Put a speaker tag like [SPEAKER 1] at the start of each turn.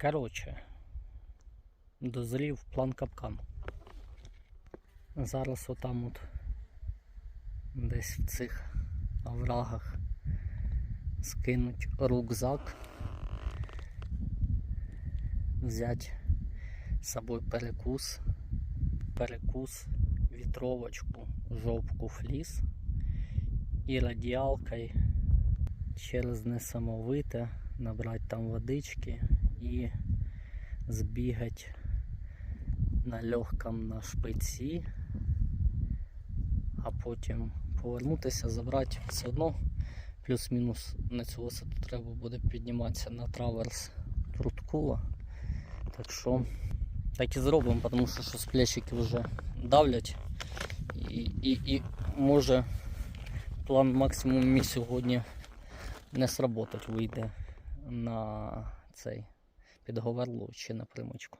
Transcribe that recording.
[SPEAKER 1] Коротше, дозрів план капкан. Зараз отам от десь в цих оврагах скинуть рюкзак, взяти з собою перекус, перекус, вітровочку, жовтку фліс і радіалкою через несамовите набрати там водички і збігати на легком на шпиці, а потім повернутися, забрати все одно. Плюс-мінус на цю висоту треба буде підніматися на траверс Трудкула. Так що так і зробимо, тому що щось плечики вже давлять. І, і, і може план максимум мій сьогодні не сработать, вийде на цей підговерло чи на примочку.